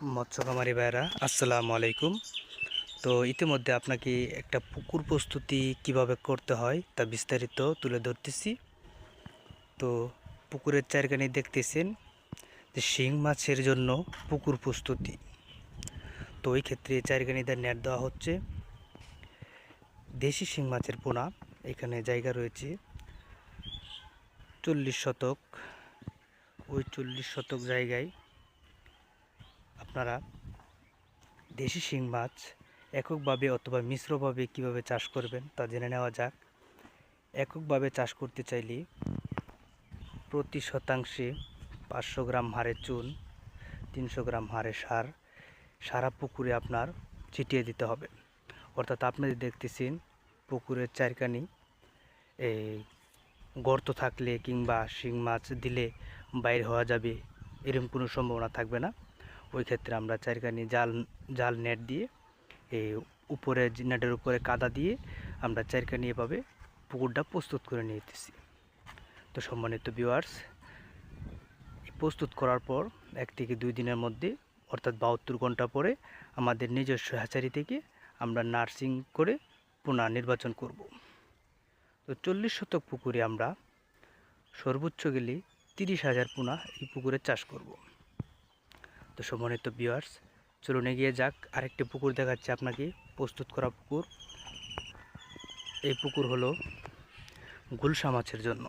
মৎস্যকামারি ভাইরা আসসালামু আলাইকুম। তো ইতিমধ্যে আপনাকে একটা পুকুর প্রস্তুতি কীভাবে করতে হয় তা বিস্তারিত তুলে ধরতেছি। তো পুকুরের চারখানি দেখতেছেন যে শিং মাছের জন্য পুকুর প্রস্তুতি। তো ওই ক্ষেত্রে চারখানিতে নেট দেওয়া হচ্ছে। দেশি শিং মাছের পোনা, এখানে জায়গা রয়েছে চল্লিশ শতক। ওই চল্লিশ শতক জায়গায় আপনারা দেশি শিং মাছ এককভাবে অথবা মিশ্রভাবে কীভাবে চাষ করবেন তা জেনে নেওয়া যাক। এককভাবে চাষ করতে চাইলে প্রতি শতাংশে পাঁচশো গ্রাম হারে চুন, তিনশো গ্রাম হাড়ে সার, সারা পুকুরে আপনার ছিটিয়ে দিতে হবে। অর্থাৎ আপনি দেখতেছেন, পুকুরের চারকানি এই গর্ত থাকলে কিংবা শিং মাছ দিলে বাইর হওয়া যাবে, এরকম কোনো সম্ভাবনা থাকবে না। ওই ক্ষেত্রে আমরা চারখানি জাল জাল নেট দিয়ে এই উপরে নেটের উপরে কাদা দিয়ে আমরা চারখানি এভাবে পুকুরটা প্রস্তুত করে নিতেছি। তো সম্মানিত ভিউয়ার্স প্রস্তুত করার পর এক থেকে দুই দিনের মধ্যে, অর্থাৎ বাহাত্তর ঘণ্টা পরে আমাদের নিজস্ব হ্যাচারি থেকে আমরা নার্সিং করে পুনঃ নির্বাচন করব। তো চল্লিশ শতক পুকুরে আমরা সর্বোচ্চ গেলে তিরিশ হাজার পোনা এই পুকুরে চাষ করব। তো সম্মানিত বিয়ার্স চলুন এগিয়ে যাক। আরেকটি পুকুর দেখাচ্ছে আপনাকে, প্রস্তুত করা পুকুর। এই পুকুর হলো গুলশা মাছের জন্য।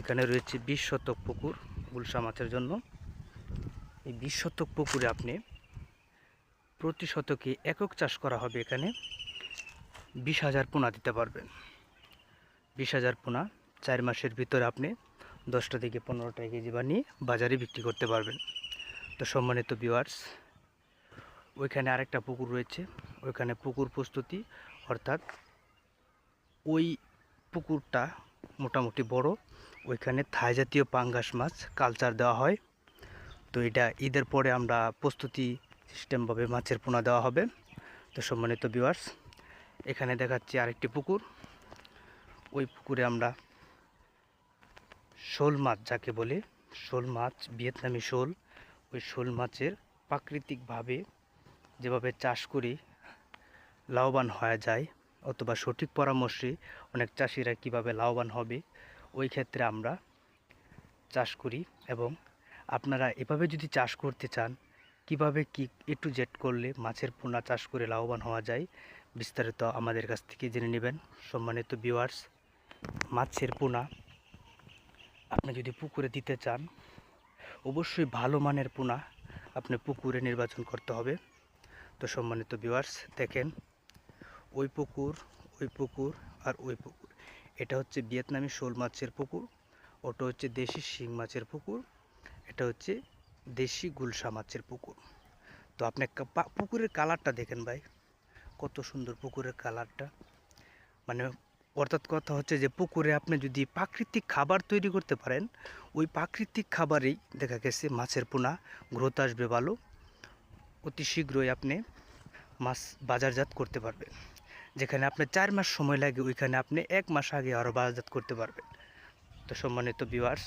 এখানে রয়েছে বিশ শতক পুকুর গুলশা মাছের জন্য। এই বিশ শতক পুকুরে আপনি প্রতি শতকে একক চাষ করা হবে এখানে। বিশ হাজার পোনা দিতে পারবেন। বিশ হাজার পোনা, চার মাসের ভিতরে আপনি দশটা থেকে পনেরোটা কেজি বানিয়ে বাজারে বিক্রি করতে পারবেন। তো সম্মানিত ভিউয়ার্স ওইখানে আরেকটা পুকুর রয়েছে। ওইখানে পুকুর প্রস্তুতি, অর্থাৎ ওই পুকুরটা মোটামুটি বড়। ওইখানে থাই জাতীয় পাঙ্গাস মাছ কালচার দেওয়া হয়। তো এটা ঈদের পরে আমরা প্রস্তুতি সিস্টেমভাবে মাছের পোনা দেওয়া হবে। তো সম্মানিত ভিউয়ার্স এখানে দেখাচ্ছি আরেকটি পুকুর। ওই পুকুরে আমরা শোল মাছ, যাকে বলে শোল মাছ, ভিয়েতনামি শোল। ওই শোল মাছের প্রাকৃতিকভাবে যেভাবে চাষ করি, লাভবান হওয়া যায় অথবা সঠিক পরামর্শে অনেক চাষিরা কীভাবে লাভবান হবে, ওই ক্ষেত্রে আমরা চাষ করি এবং আপনারা এভাবে যদি চাষ করতে চান, কীভাবে কি এ টু জেড করলে মাছের পোনা চাষ করে লাভবান হওয়া যায়, বিস্তারিত আমাদের কাছ থেকে জেনে নেবেন। সম্মানিত ভিউয়ার্স মাছের পোনা আপনি যদি পুকুরে দিতে চান অবশ্যই ভালো মানের পোনা আপনি পুকুরে নির্বাচন করতে হবে। তো সম্মানিত ভিউয়ার্স দেখেন, ওই পুকুর ওই পুকুর আর ওই পুকুর। এটা হচ্ছে ভিয়েতনামি শোল মাছের পুকুর, ওটা হচ্ছে দেশি শিং মাছের পুকুর, এটা হচ্ছে দেশি গুলশা মাছের পুকুর। তো আপনি পুকুরের কালারটা দেখেন ভাই, কত সুন্দর পুকুরের কালারটা। মানে অর্থাৎ কথা হচ্ছে যে পুকুরে আপনি যদি প্রাকৃতিক খাবার তৈরি করতে পারেন, ওই প্রাকৃতিক খাবারেই দেখা গেছে মাছের পোনা, গ্রোথ আসবে ভালো। অতি শীঘ্রই আপনি মাছ বাজারজাত করতে পারবেন। যেখানে আপনার চার মাস সময় লাগে, ওইখানে আপনি এক মাস আগে আরও বাজারজাত করতে পারবেন। তো সম্মানিত ভিউয়ার্স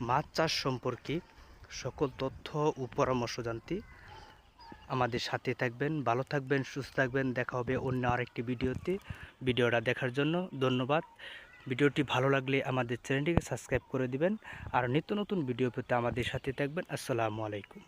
মাছ চাষ সম্পর্কে সকল তথ্য ও পরামর্শ জানতে আমাদের সাথে থাকবেন, ভালো থাকবেন, সুস্থ থাকবেন। দেখা হবে অন্য আরেকটি ভিডিওতে। ভিডিওটা দেখার জন্য ধন্যবাদ। ভিডিওটি ভালো লাগলে আমাদের চ্যানেলটিকে সাবস্ক্রাইব করে দিবেন। আর নিত্য নতুন ভিডিও পেতে আমাদের সাথে থাকবেন। আসসালামু আলাইকুম।